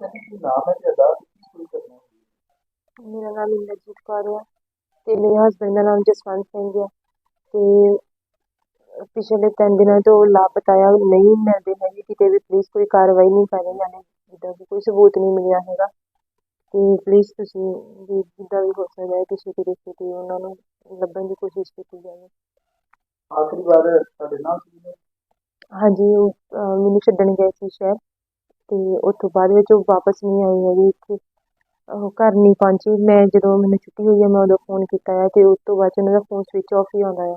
ਕੀ ਨਾਮ ਹੈ ਤੁਹਾਡਾ ਕੀ ਕਰਨਾ ਹੈ ਮੇਰਾ ਨਾਮ ਇੰਦਰਜੀਤ ਕੌਰ ਹੈ ਤੇ ਮੇਰੇ ਹਸਬੰਡ ਦਾ ਨਾਮ ਜਸਵੰਤ ਸਿੰਘ ਹੈ ਤੇ ਪਿਛਲੇ ਤਿੰਨ ਦਿਨਾਂ ਤੋਂ ਲਾਪਤਾ ਆ ਨਹੀਂ ਮਿਲਦੇ ਹੈਗੇ ਕਿਤੇ ਵੀ ਪੁਲਿਸ ਕੋਈ ਕਾਰਵਾਈ ਨਹੀਂ ਕਰ ਰਹੀ ਯਾਨੀ ਜਿੱਦਾਂ ਕਿ ਕੋਈ ਸਬੂਤ ਨਹੀਂ ਮਿਲਿਆ ਹੈਗਾ। ਤੇ ਪਲੀਜ਼ ਤੁਸੀਂ ਵੀ ਜਿੱਦਾਂ ਵੀ ਹੋ ਸਕਦਾ ਹੈ ਕਿਸੇ ਤਰੀਕੇ ਤੇ ਉਹਨਾਂ ਨੂੰ ਲੱਭਣ ਦੀ ਕੋਸ਼ਿਸ਼ ਕੀਤੀ ਜਾਵੇ। ਆਖਰੀ ਵਾਰ ਤੁਹਾਡੇ ਨਾਲ ਸੀ? ਹਾਂਜੀ ਉਹ ਮੈਨੂੰ ਛੱਡਣ ਗਏ ਸੀ ਸ਼ਹਿਰ। ਤੇ ਉੱਥੋਂ ਬਾਅਦ ਵਿੱਚ ਉਹ ਵਾਪਸ ਨਹੀਂ ਆਏ ਹੈਗੇ ਇੱਥੇ। ਉਹ ਘਰ ਨਹੀਂ ਪਹੁੰਚੇ। ਮੈਂ ਜਦੋਂ ਮੈਨੂੰ ਛੁੱਟੀ ਹੋਈ ਹੈ ਮੈਂ ਉਦੋਂ ਫੋਨ ਕੀਤਾ ਹੈ ਤੇ ਉਸ ਤੋਂ ਬਾਅਦ 'ਚ ਉਹਨਾਂ ਦਾ ਫੋਨ ਸਵਿਚ ਆਫ ਹੀ ਆਉਂਦਾ ਹੈ।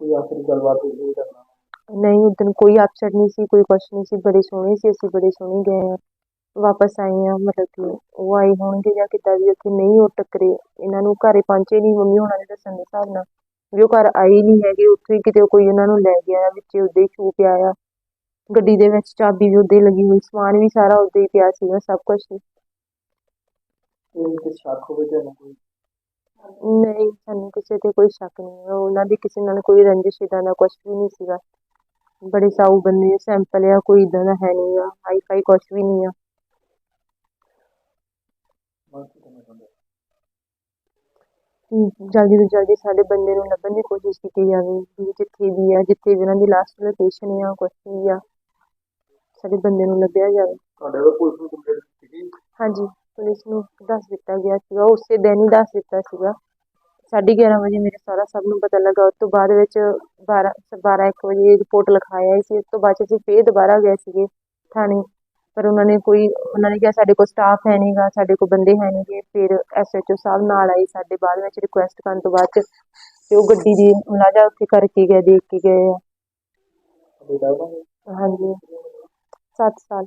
ਕੋਈ ਆਖਰੀ ਗੱਲਬਾਤ ਹੋਈ ਕਰਨਾ ਨਹੀਂ ਉਦੋਂ ਕੋਈ ਅਪਸੈਟ ਨਹੀਂ ਸੀ ਕੋਈ ਕੁਛ ਨਹੀਂ ਸੀ। ਬੜੇ ਸੋਹਣੇ ਸੀ ਅਸੀਂ ਬੜੇ ਸੋਹਣੇ ਗਏ ਹਾਂ। ਵਾਪਸ ਆਏ ਹਾਂ ਮਤਲਬ ਕਿ ਉਹ ਆਏ ਹੋਣਗੇ ਜਾਂ ਕਿੱਦਾਂ ਵੀ ਉੱਥੇ ਨਹੀਂ ਉਹ ਟੱਕਰੇ। ਇਹਨਾਂ ਨੂੰ ਘਰੇ ਪਹੁੰਚੇ ਨਹੀਂ ਮੰਮੀ ਹੋਣਾ ਦੇ ਦੱਸਣ ਦੇ ਹਿਸਾਬ ਨਾਲ। ਵੀ ਉਹ ਘਰ ਆਏ ਨਹੀਂ ਹੈਗੇ ਉੱਥੇ ਹੀ ਕਿਤੇ ਕੋਈ ਉਹਨਾਂ ਨੂੰ ਲੈ ਗਿਆ ਵਿੱਚ ਉਹਦੇ ਛੂ ਪਿਆ ਆ। ਗੱਡੀ ਦੇ ਵਿੱਚ ਚਾਬੀ ਵੀ ਉਹਦੇ ਲੱਗੀ ਹੋਈ ਸਮਾਨ ਵੀ ਸਾਰਾ ਉਹਦੇ ਹੀ ਪਿਆ ਸੀਗਾ ਸਭ ਕੁਝ ਕੋਈ ਤੇ ਸ਼ੱਕ ਹੋਵੇ ਜਾਂ ਕੋਈ? ਨਹੀਂ ਸਾਨੂੰ ਕਿਸੇ ਤੇ ਕੋਈ ਸ਼ੱਕ ਨਹੀਂ ਹੈ ਉਹਨਾਂ ਦੀ ਕਿਸੇ ਨਾਲ ਕੋਈ ਰੰਜਿਸ਼ ਇੱਦਾਂ ਦਾ ਕੁਝ ਵੀ ਨਹੀਂ ਸੀਗਾ। ਬੜੇ ਸਾਊ ਬੰਦੇ ਸੈਂਪਲ ਆ ਕੋਈ ਇਦਾਂ ਦਾ ਹੈ ਨਹੀਂ ਆ ਹਾਈ ਫਾਈ ਕੁਝ ਵੀ ਨਹੀਂ ਆ। ਮੰਗ ਕੀ ਕਰਨਾ ਚਾਹੁੰਦੇ? ਹੋ? ਜਲਦੀ ਤੋਂ ਜਲਦੀ ਸਾਡੇ ਬੰਦੇ ਨੂੰ ਲੱਭਣ ਦੀ ਕੋਸ਼ਿਸ਼ ਕੀਤੀ ਜਾਵੇ ਵੀ ਜਿੱਥੇ ਵੀ ਆ ਜਿੱਥੇ ਵੀ ਉਹਨਾਂ ਦੀ ਲਾਸਟ ਲੋਕੇਸ਼ਨ ਆ ਕੁਛ ਵੀ ਆ। ਸਾਡੇ ਬੰਦੇ ਨੂੰ ਲੱਭਿਆ ਜਾਵੇ। ਤੁਹਾਡੇ ਵੱਲੋਂ ਪੁਲਿਸ ਨੂੰ ਕੰਪਲੇਂਟ ਕੀਤੀ ਗਈ? ਹਾਂਜੀ ਪੁਲਿਸ ਨੂੰ ਦੱਸ ਦਿੱਤਾ ਗਿਆ ਸੀਗਾ। ਉਸੇ ਦਿਨ ਹੀ ਦੱਸ ਦਿੱਤਾ ਸੀਗਾ। ਸਾਢੇ ਗਿਆਰਾਂ ਵਜੇ ਮੇਰੇ ਸਾਰਾ ਸਭ ਨੂੰ ਪਤਾ ਲੱਗਾ। ਉਸ ਤੋਂ ਬਾਅਦ ਵਿੱਚ 12 12 ਇੱਕ ਵਜੇ ਰਿਪੋਰਟ ਲਿਖਾਇਆ ਸੀ। ਉਸ ਤੋਂ ਬਾਅਦ ਅਸੀਂ ਫੇਰ ਦੁਬਾਰਾ ਗਏ ਸੀਗੇ ਥਾਣੇ। ਪਰ ਉਹਨਾਂ ਨੇ ਕੋਈ ਉਹਨਾਂ ਨੇ ਕਿਹਾ ਸਾਡੇ ਕੋਲ ਸਟਾਫ ਹੈ ਨਹੀਂਗਾ ਸਾਡੇ ਕੋਲ ਬੰਦੇ ਹੈ ਨਹੀਂਗੇ ਫਿਰ ਐਸਐਚਓ ਸਾਹਿਬ ਨਾਲ ਆਏ। ਸਾਡੇ ਬਾਅਦ ਵਿੱਚ ਰਿਕੁਐਸਟ ਕਰਨ ਤੋਂ ਬਾਅਦ ਤੇ ਉਹ ਗੱਡੀ ਦੀ ਮੁਲਾਜ਼ਾ ਉੱਥੇ ਕਰਕੇ ਗਏ ਦੇਖ ਕੇ ਗਏ ਆ। ਹਾਂਜੀ। सात साल